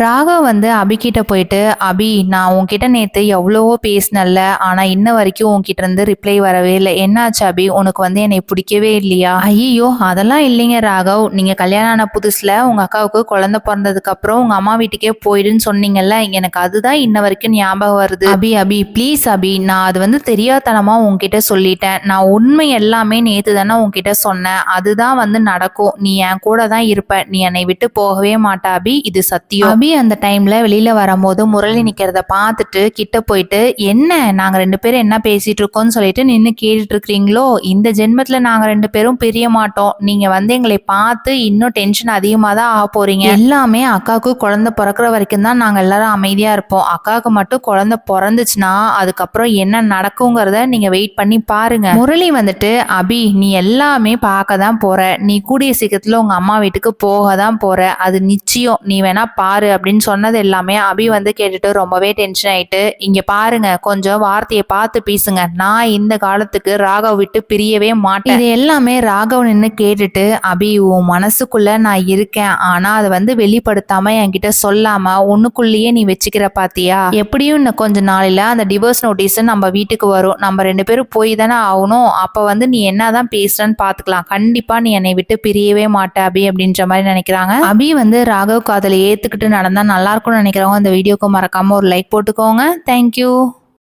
ராகவ் வந்து அபிகிட்ட போயிட்டு அபி நான் உன்கிட்ட நேத்து எவ்வளவோ பேசினல்ல ஆனா இன்ன வரைக்கும் உன்கிட்ட இருந்து ரிப்ளை வரவே இல்லை. என்னாச்சு அபி? உனக்கு வந்து என்னை பிடிக்கவே இல்லையா? ஐயோ அதெல்லாம் இல்லைங்க ராகவ். நீங்க கல்யாணம் ஆன புதுசுல உங்க அக்காவுக்கு குழந்தை பிறந்ததுக்கு அப்புறம் உங்க அம்மா வீட்டுக்கே போயிடுன்னு சொன்னீங்கல்ல எனக்கு அதுதான் இன்ன வரைக்கும் ஞாபகம் வருது. அபி அபி ப்ளீஸ் அபி நான் அது வந்து தெரியாதனமா உன்கிட்ட சொல்லிட்டேன். நான் உண்மை எல்லாமே நேத்து தானே உன்கிட்ட சொன்னேன். அதுதான் வந்து நடக்கும். நீ என் கூட தான் இருப்ப. நீ என்னை விட்டு போகவே மாட்டா அபி. இது சத்தியம். அபி அந்த டைம்ல வெளியில வரும்போது முரளி நிக்கிறத பார்த்துட்டு கிட்ட போயிட்டு என்ன? நாங்க ரெண்டு பேரும் என்ன பேசிட்டு இருக்கோம்னு சொல்லிட்டு நின்று கேட்டுட்டு இருக்கிறீங்களோ? இந்த ஜென்மத்துல நாங்க ரெண்டு பேரும் பிரிய மாட்டோம். நீங்க வந்து எங்களை பார்த்து இன்னும் டென்ஷன் அதிகமா தான் ஆக போறீங்க. எல்லாமே அக்காவுக்கு குழந்தை பிறக்கிற வரைக்கும் தான் நாங்க எல்லாரும் அமைதியா இருப்போம். அக்காவுக்கு மட்டும் குழந்தை பிறந்துச்சுன்னா அதுக்கப்புறம் என்ன நடக்குங்கிறத நீங்க வெயிட் பண்ணி பாருங்க. முரளி வந்துட்டு அபி நீ எல்லாமே பார்க்க தான் போற. நீ கூடிய சீக்கிரத்துல உங்க அம்மா வீட்டுக்கு போக தான் போற. அது நிச்சயம். நீ வேணா பாரு அப்படின்னு சொன்னது எல்லாமே அபி வந்து கேட்டுட்டு ரொம்பவே டென்ஷன் ஆயிட்டு இங்க பாருங்க கொஞ்சம் வார்த்தையை பார்த்து பேசுங்க. நான் இந்த காலத்துக்கு ராகவ் விட்டு பிரியவே மாட்டேன். இது எல்லாமே ராகவ் நின்று கேட்டுட்டு அபி உன் மனசுக்குள்ள நான் இருக்கேன். ஆனா அதை வந்து வெளிப்படுத்தாம என்கிட்ட சொல்லாம உன்னுக்குள்ளேயே நீ வச்சுக்கிற பாத்தியா? எப்படியும் இன்னும் கொஞ்ச நாளில அந்த டிவோர்ஸ் நோட்டீஸ் நம்ம வீட்டுக்கு வரும். நம்ம ரெண்டு பேரும் போய் தானே ஆகணும். அப்ப வந்து நீ என்னதான் பேசுறன்னு பாத்துக்கலாம். கண்டிப்பா நீ என்னை விட்டு பிரியவே மாட்டே அபி அப்படின்ற மாதிரி நினைக்கிறாங்க. அபி வந்து ராகவ் காதலை ஏத்துக்கிட்டு நடந்தால் நல்லா இருக்கும்னு நினைக்கிறவங்க இந்த வீடியோக்கு மறக்காமல் ஒரு லைக் போட்டுக்கோங்க. தேங்க்யூ